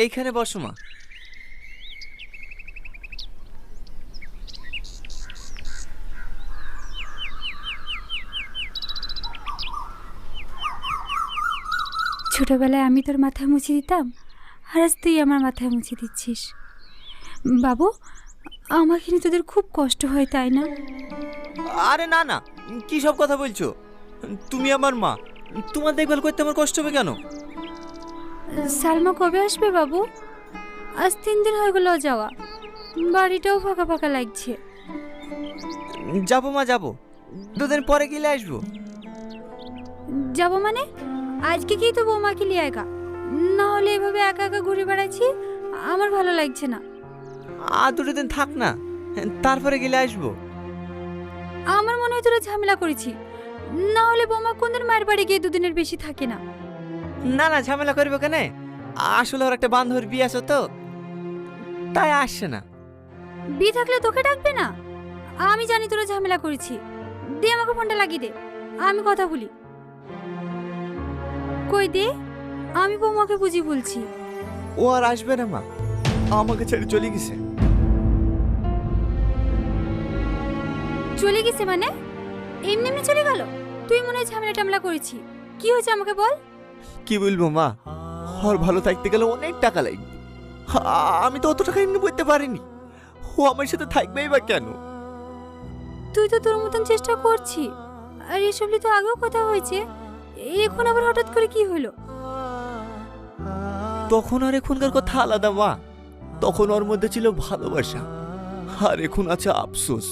এইখানে বসো মা। ছোটবেলায় আমি তোর মাথায় মুছে দিতাম আর আজ তুই আমার মাথায় মুছে দিচ্ছিস। বাবু আমাকে নিয়ে তোদের খুব কষ্ট হয় তাই না? আরে না না কি সব কথা বলছো? তুমি আমার মা তোমার দেখভাল করতে আমার কষ্ট হবে কেন? সালমা কবে আসবে বাবু? আজ তিন দিন হয়ে গেল যাওয়া। বাড়িটাও ফাঁকা ফাঁকা লাগছে। যাব মা যাব। দুদিন পরে গেলে আসব। যাব মানে? আজকে কি তো বৌমাকে নিয়ে একা? না হলে এভাবে একা একা ঘুরে বেড়াচ্ছি আমার ভালো লাগছে না। আর দুটো দিন থাক না তারপরে গেলে আসব। আমার মনে হয় তোরা ঝামেলা করেছি। না হলে বৌমা কোনদিন মায়ের বাড়ি গিয়ে দুদিনের বেশি থাকে না। না না ঝামেলা করবে কেন? আসলে ওর একটা বান্ধবীর বিয়ে আছে তো। তাই আসছে না। বিয়ে থাকলে তোকে ডাকবে না? আমি জানি তোরা ঝামেলা করেছি। দে আমাকে ফোনটা লাগিয়ে দে। আমি কথা বলি। কই দে? আমি বৌমাকে বুঝি বলছি। ও আর আসবে না মা। আমাকে ছেড়ে চলে গেছে। চলে গেছে মানে? এমনি এমনি চলে গেল? তুই মনে হয় ঝামেলা টামেলা করেছি। কি হয়েছে আমাকে বল? কি বলব মা? ওর ভালো থাকতে গেলে অনেক টাকা লাগবে আমি তো অত টাকা এমনি করতে পারিনি। ও আমার সাথে থাকবেই বা কেন? তুই তো তোর মতন চেষ্টা করছি। আর এসব নিয়ে তো আগেও কথা হয়েছে। এখন আবার হঠাৎ করে কি হলো? তখন আর এখনকার কথা আলাদা মা। তখন ওর মধ্যে ছিল ভালোবাসা। আর এখন আছে আফসোস।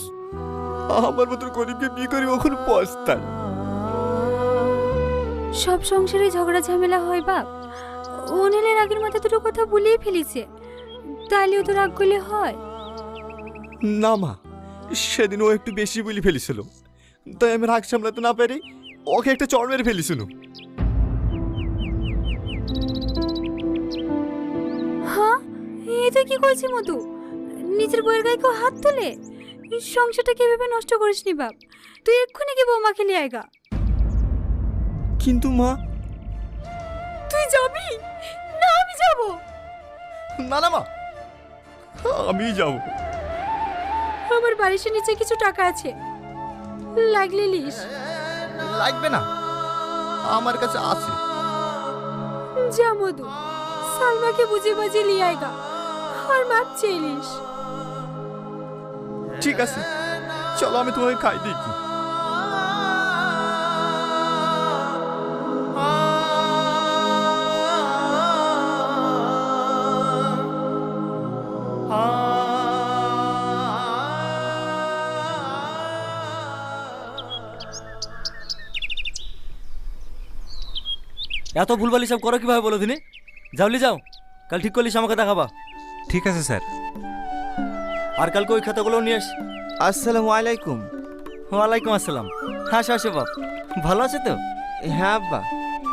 আমার মতন গরিবকে বিয়ে করে ওখন পস্তান সব সংসারে ঝগড়া ঝামেলা হয় বাপ। অনিলের আগের মাথা দুটো কথা বলিয়ে ফেলিছে। তাহলেও তো রাগ করলে হয়। না মা সেদিন ও একটু বেশি বলি ফেলেছিল। তাই আমি রাগ সামলাতে না পেরে ওকে একটা চড় মেরে ফেলেছিল। হ্যাঁ? এটা কি করছি মধু? নিজের বইয়ের গায়ে কেউ হাত তোলে? সংসারটা কীভাবে নষ্ট করিসনি বাপ। তুই এক্ষুনি কি বৌমাকে নিয়ে আয়গা কিন্তু মা। তুই যাবি? না আমি যাব। না না মা। আমি যাব। আমার বাড়ির নিচে কিছু টাকা আছে। লাগলে লিস। লাগবে না। আমার কাছে আছে। যা মধু। সালমাকে বুঝে বাজে লিয়ে আয়গা আর মাপ চেলিস ঠিক আছে। চলো আমি তোমাকে খাই দেখি। এত ভুলভাল সব করো কীভাবে বলো দিনে? যাওলি যাও। কাল ঠিক করলিস আমাকে দেখাবা ঠিক আছে স্যার। আর কালকে ওই খাতাগুলো নিয়ে আস। আসসালামু আলাইকুম। ওয়ালাইকুম আসসালাম। হ্যাঁ আসো আসো বাপ। ভালো আছে তো? হ্যাঁ আব্বা।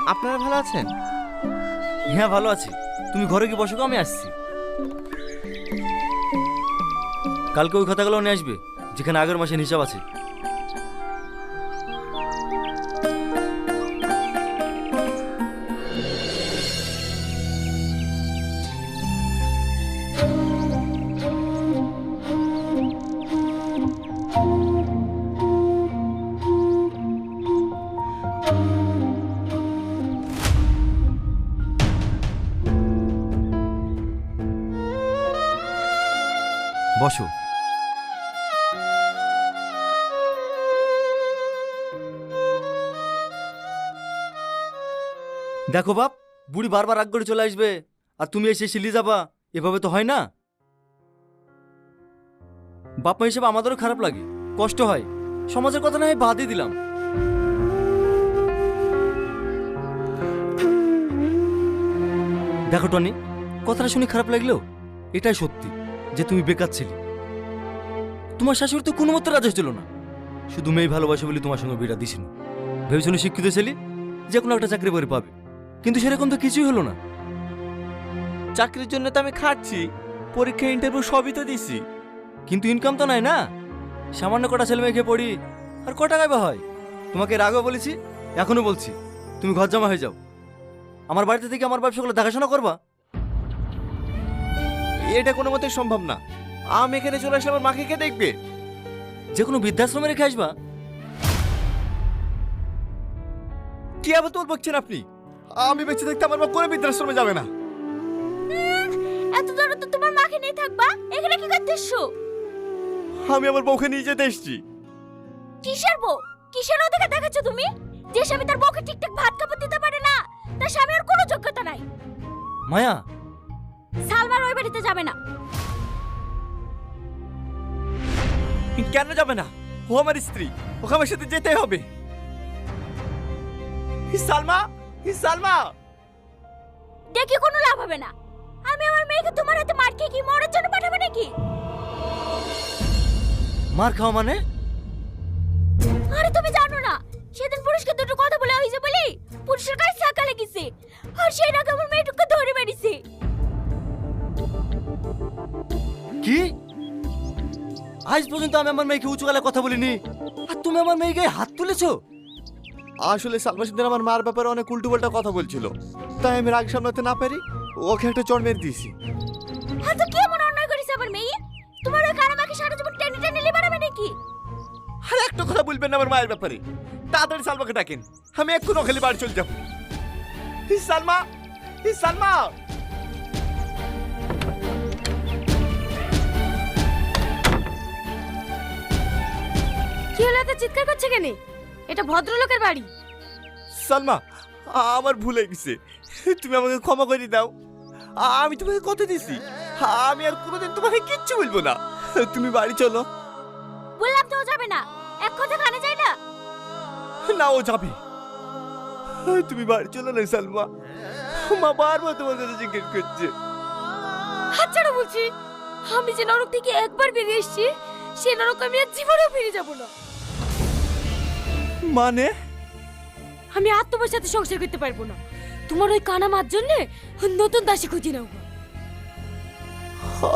আপনারা ভালো আছেন? হ্যাঁ ভালো আছি। তুমি ঘরে কি বসো আমি আসছি। কালকে ওই খাতাগুলো নিয়ে আসবে যেখানে আগের মাসের হিসাব আছে। দেখো বাপ, বুড়ি বারবার রাগ করে চলে আসবে, আর তুমি এসে সিলি যাবা, এভাবে তো হয় না। বাপ মা হিসেবে আমাদেরও খারাপ লাগে, কষ্ট হয়। সমাজের কথা না হয় বাদই দিলাম। দেখো টনি, কথাটা শুনে খারাপ লাগলেও এটাই সত্যি, যে তুমি বেকার ছিলে। তোমার শাশুড়ি তো কোনো মতো রাজি ছিল না। শুধু মেয়ে ভালোবাসে বলে তোমার সঙ্গে বিয়েটা দিছিল ভেবেছিল শিক্ষিত ছেলে? যে কোনো একটা চাকরি করে পাবে। কিন্তু সেরকম তো কিছুই হলো না। চাকরির জন্য তো আমি খাটছি পরীক্ষা ইন্টারভিউ সবই তো দিছি। কিন্তু ইনকাম তো নাই না? সামান্য কটা ছেলে মেয়েকে পড়ি আর কটা গাইবা হয়? তোমাকে রাগও বলেছি এখনও বলছি তুমি ঘর জমা হয়ে যাও। আমার বাড়িতে থেকে আমার ব্যবসাগুলো দেখাশোনা করবা? এটা কোনো মতেই সম্ভব না। আমি এখানে চলে আসলে আমার মাকে কে দেখবে? যে কোনো বৃদ্ধাশ্রমে রেখে আসবা। কি আবার তোর বকছেন আপনি? আমি বেঁচে থাকতে আমার মা কোনো বৃদ্ধাশ্রমে যাবে না। এত দূরে তো তোমার মাকে নিয়ে থাকবা? এখানে কি করতেছো? আমি আমার বউকে নিয়ে যেতে এসেছি। কিসের বউ? কিসের অধিকার দেখাচ্ছ তুমি? যে স্বামী তার বউকে ঠিকঠাক ভাত কাপড় দিতে পারে না তার স্বামীর আর কোনো যোগ্যতা নাই। মায়া। সালমার ওই বাড়িতে যাবে না। কেন যাবে না? ও আমার স্ত্রী ওকে আমার সাথে যেতে হবে। সালমা সালমা? দেখি কোনো লাভ হবে না। আমি আমার মেয়েকে তোমার হাতে মার খেয়ে কি মরার জন্য পাঠাবো নাকি? মার খাওয়া মানে? আরে তুমি জানো না সেদিন পুরুষকে দুটো কথা বলে হয়েছে বলি পুরুষের কাছে ছাকা লেগেছে আর সেই রাগে আমার মেয়েটুকে ধরে মেরেছে। কি? আজ পর্যন্ত আমি আমার মেয়েকে উঁচু গলায় কথা বলিনি আর তুমি আমার মেয়েকে হাত তুলেছো? আসলে সালমা সেদিন আমার মার ব্যাপারে অনেক উল্টো পাল্টা কথা বলছিল। তাই আমি রাগ সামলাতে না পারি ওকে একটা চড় মেরে দিয়েছি। হ্যাঁ তো কি এমন অন্যায় করেছে আমার মেয়ে? তোমার ওই কানামাকে সারা জীবন টেনে টেনে লিবারাবে নাকি? আর একটা কথা বলবেন না আমার মায়ের ব্যাপারে। তাড়াতাড়ি সালমাকে ডাকেন আমি এক্ষুনি ওখানে বাড়ি চলে যাব। ই সালমা সালমা! কি হলো চিৎকার করছে কেন? এটা ভদ্রলোকের বাড়ি। সালমা আমার ভুল হয়ে গেছে। তুমি আমাকে ক্ষমা করে দাও। আমি তোমাকে কথা দিছি আমি আর কোনোদিন তোমাকে কিচ্ছু বলব না। তুমি বাড়ি চলো। বললাম তো ও যাবে না। এক কথা কানে যায় না? না ও যাবে। তুমি বাড়ি চলো না সালমা। মা বারবার তোমার কাছে জিজ্ঞেস করছে। ছাড়া বলছি। আমি যে নরক থেকে একবার বেরিয়ে এসেছি সে নরক আমি আর জীবনেও ফিরে যাব না। মানে? আমি আর তোমার সাথে সংসার করতে পারব না। তোমার ওই কানা মার জন্য নতুন দাসী খুঁজে নাও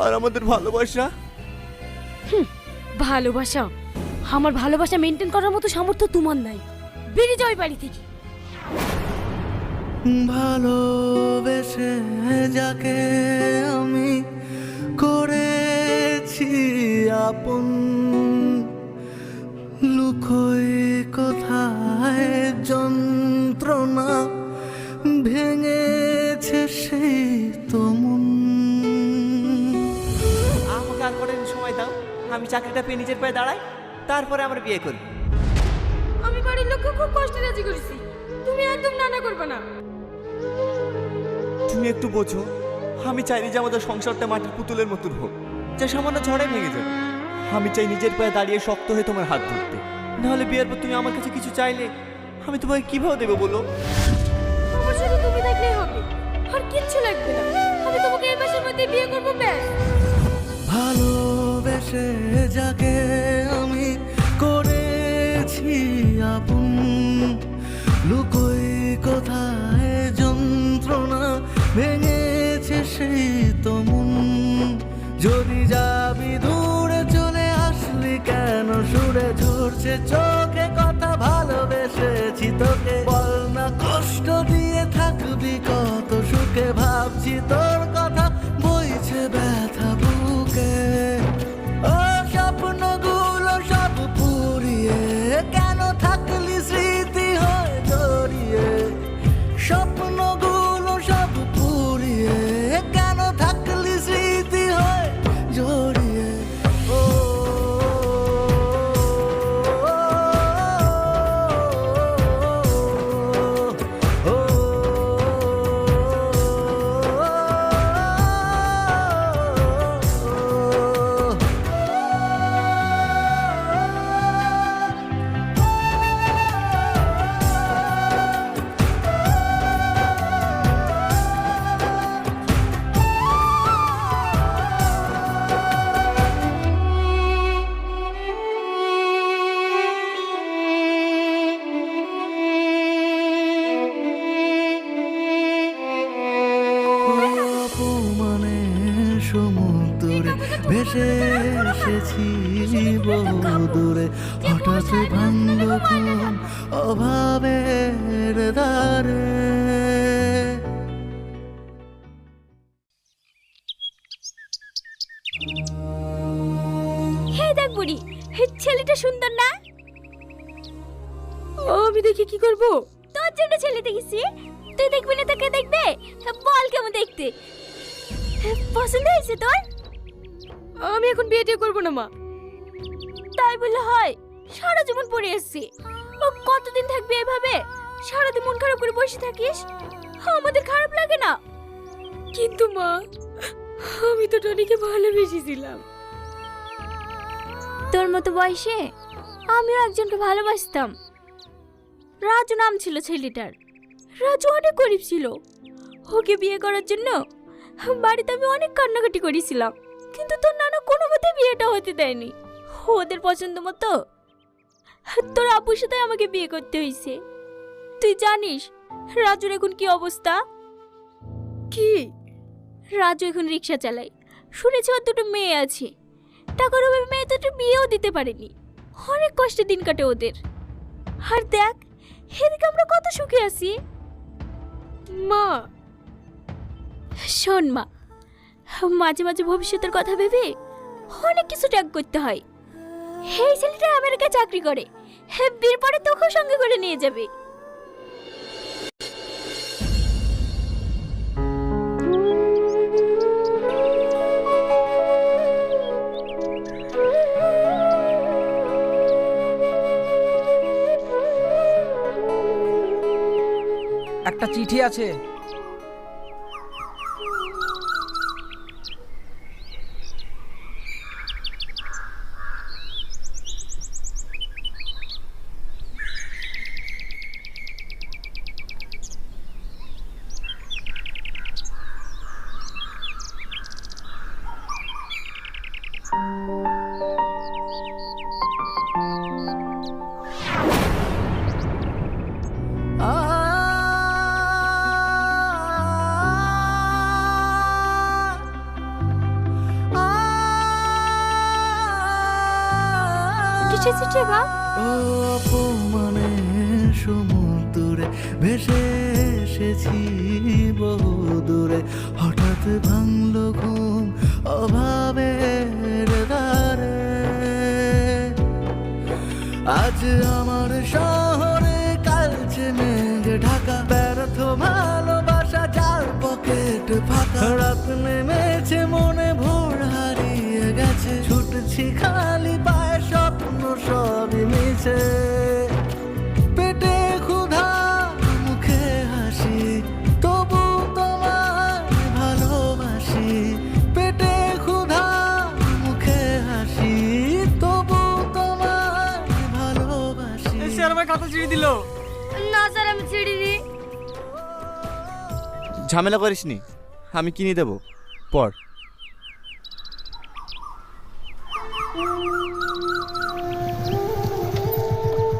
আর আমাদের ভালোবাসা? ভালোবাসা। আমার ভালোবাসা মেনটেন করার মতো সামর্থ্য তোমার নাই। বেরিয়ে যাও বাড়ি থেকে। ভালোবেসে যাকে আমি করেছি আপন লুকোই কোথায় যন্ত্রণা ভেঙেছে সেই তমন আমাকে আর কদিন সময় দাও। আমি চাকরিটা পেয়ে নিজের পায়ে দাঁড়াই তারপরে আমরা বিয়ে করি। আমি বাড়ির লোককে খুব কষ্টে রাজি করেছি। তুমি একদম নানা করবে না। তুমি একটু বোঝো আমি চাইনি যে আমাদের সংসারটা মাটির পুতুলের মতন হোক। যা সামান্য ঝড়ে ভেঙে যাবে। আমি চাই নিজের পায়ে দাঁড়িয়ে শক্ত হয়ে তোমার হাত ধরতে। নাহলে বিয়ের পর তুমি আমার কাছে কিছু চাইলে আমি তোমাকে কীভাবে দেবো বলো? আমার সাথে তুমি থাকলেই হবে। আর কিচ্ছু লাগবে না। আমি তোমাকে এই মাসের মধ্যে বিয়ে করব ব্যাস। ভালোবেসে যাকে আমি করেছি আপন ভেসে এসেছি বহু দূরে। হঠাৎ ভাঙল অভাবের দ্বারে। হে দেখ বুড়ি হে ছেলেটা সুন্দর না? ও আমি দেখি কি করব। তোর জন্য ছেলে দেখেছি। তুই দেখবি না তাকে দেখবে? বল কেমন দেখতে। পছন্দ হয়েছে তোর? আমি এখন বিয়ে টিয়ে করব না, মা। তাই বলে হয়, সারা জীবন পড়ে এসছি। ও কতদিন থাকবে এভাবে? সারাদিন মন খারাপ করে বসে থাকিস? আমাদের খারাপ লাগে না। কিন্তু, মা, আমি তো টনিকে ভালোবেসেছিলাম। তোর মতো বয়সে আমিও একজনকে ভালোবাসতাম। রাজু নাম ছিল ছেলেটার। রাজু অনেক গরিব ছিল। ওকে বিয়ে করার জন্য বাড়িতে আমি অনেক কান্নাকাটি করেছিলাম। কিন্তু তোর নানা কোনো মতে বিয়েটা হতে দেয়নি। ওদের পছন্দ মতো তোর আপুর সাথে আমাকে বিয়ে করতে হয়েছে তুই জানিস রাজুর এখন কি অবস্থা? কি? রাজু এখন রিক্সা চালায়। শুনেছি ওর দুটো মেয়ে আছে। টাকার অভাবে মেয়ে দুটো বিয়েও দিতে পারেনি। অনেক কষ্টে দিন কাটে ওদের। আর দেখ এদিকে আমরা কত সুখে আছি। মা! শোন মা মাঝে মাঝে ভবিষ্যতের কথা ভেবে অনেক কিছু ত্যাগ করতে হয়। এই ছেলেটা আমেরিকা চাকরি করে। হ্যাঁ বিয়ের পরে তোকেও সঙ্গে করে নিয়ে যাবে। একটা চিঠি আছে। কিসে চিঠি বা অপমানে সমুদ্রে ভেসে এসেছি বহু দূরে। হঠাৎ ভাঙলো ঘুম অভাবের দ্বারে। আজ আমার শহরে কালছে মেঘে ঢাকা। ব্যর্থ ভালোবাসা যার পকেট ফাঁকা। রাত নেমেছে, মনে ভোর হারিয়ে গেছে। ছুটছি স্বপ্ন মিছে পেটে ক্ষুধা মুখে হাসি তবু তোমার ভালোবাসি। পেটে ক্ষুধা মুখে হাসি তবু তোমার ভালোবাসি। না স্যার আমি নি ঝামেলা করিস নি আমি কিনে দেবো। পর।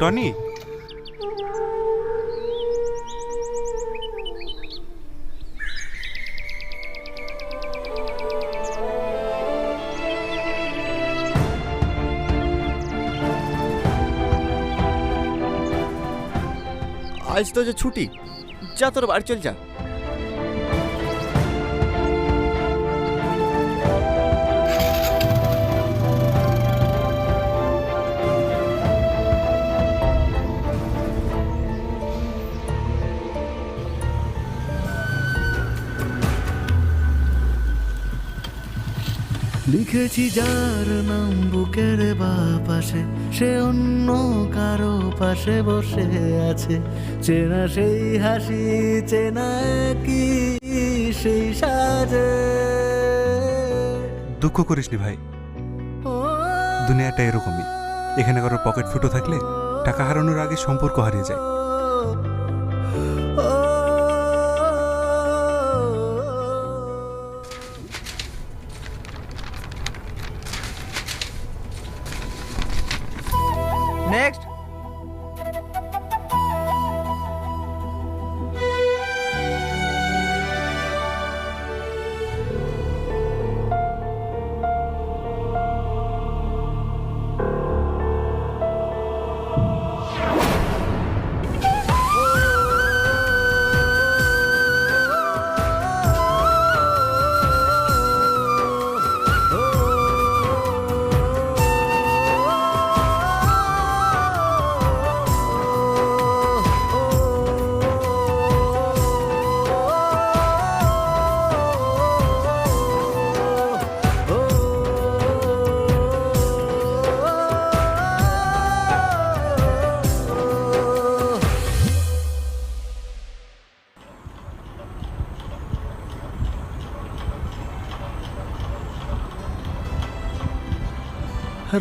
টনি? আজ তো যে ছুটি যা তোর বাড়ি চল যা। লিখেছি যার নাম বুকের বা পাশে সে অন্য কারও পাশে বসে আছে। চেনা সেই হাসি চেনা কি সেই সাজে। দুঃখ করিসনি ভাই। দুনিয়াটা এরকমই। এখানে কারোর পকেট ফুটো থাকলে টাকা হারানোর আগে সম্পর্ক হারিয়ে যায়।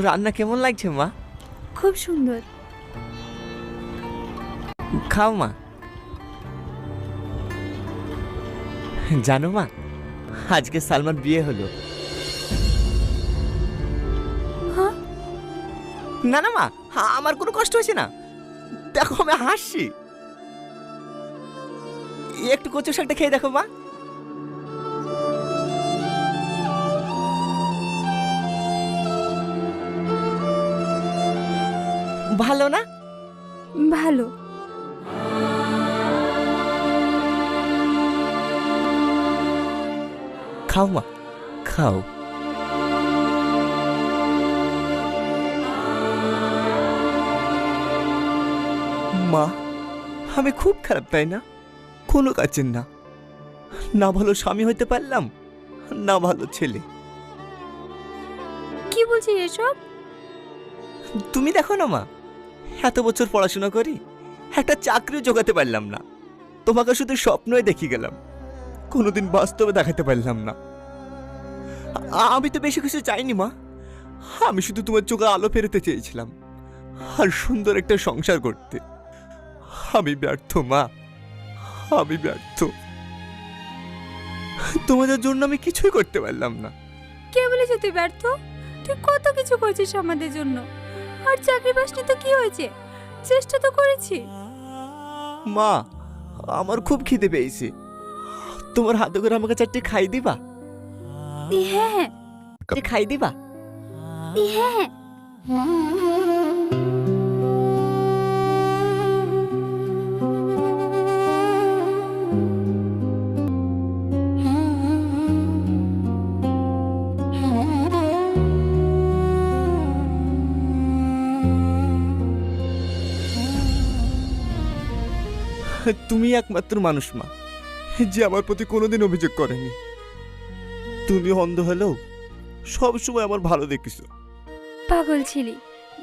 রান্না কেমন লাগছে মা? খুব সুন্দর। খাও মা। জানো মা আজকে সালমান বিয়ে হলো। হ্যাঁ? না না মা আমার কোনো কষ্ট হচ্ছে না। দেখো আমি হাসছি। একটু কচু শাকটা খেয়ে দেখো মা। ভালো না? ভালো। খাও মা খাও। মা আমি খুব খারাপ তাই না? কোনো কাজের না। না ভালো স্বামী হতে পারলাম না ভালো ছেলে। কি বলছিস এসব? তুমি দেখো না মা এত বছর পড়াশোনা করি, একটা চাকরিও জোগাতে পারলাম না। তোমাকে শুধু স্বপ্নই দেখি গেলাম, কোনোদিন বাস্তবে দেখাতে পারলাম না। আমি তো বেশি কিছু চাইনি, মা। আমি শুধু তোমার চোখে আলো ফেরতে চেয়েছিলাম, আর সুন্দর একটা সংসার করতে। আমি ব্যর্থ, মা। আমি ব্যর্থ। তোমাদের জন্য আমি কিছুই করতে পারলাম না। কে বলেছে তুই ব্যর্থ? তুই কত কিছু করছিস আমাদের জন্য? আর চাকরি বাসনি তো কি হয়েছে? চেষ্টা তো করেছি। মা আমার খুব খিদে পেয়েছে। তোমার হাতে করে আমাকে চারটে খাই দিবা? হ্যাঁ। হ্যাঁ খাই দিবা? হ্যাঁ। তুমি একমাত্র মানুষ মা যে আমার প্রতি কোনোদিন অভিযোগ করেনি। তুমি অন্ধ হলেও সব সময় আমার ভালো দেখিস পাগল ছিলি।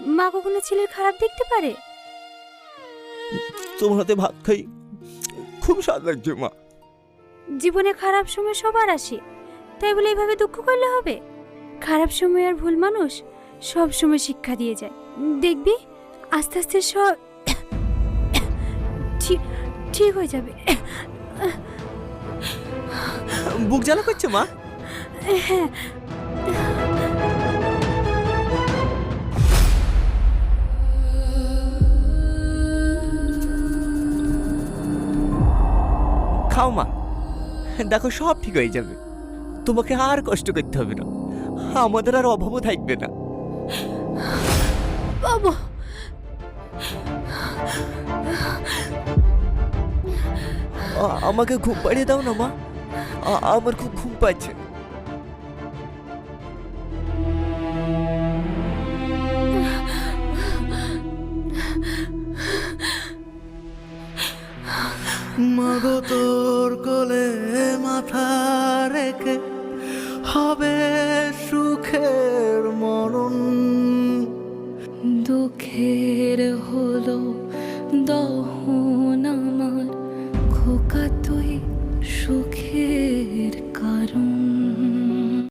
মা কখনো ছেলের খারাপ দেখতে পারে? তোমার হাতে ভাত খাই খুব স্বাদ লাগছে মা। জীবনে খারাপ সময় সবার আসে তাই বলে এভাবে দুঃখ করলে হবে? খারাপ সময় আর ভুল মানুষ সব সময় শিক্ষা দিয়ে যায়। দেখবি আস্তে আস্তে সব ঠিক ঠিক হয়ে যাবে। বুক জ্বালা করছে মা? হ্যাঁ। খাও মা। দেখো সব ঠিক হয়ে যাবে। তোমাকে আর কষ্ট করতে হবে না। আমাদের আর অভাবও থাকবে না। বাবু আমাকে ঘুম পাড়িয়ে দাও না, মা। আমার খুব ঘুম পাচ্ছে। মাগো তোর কোলে মাথা রেখে হবে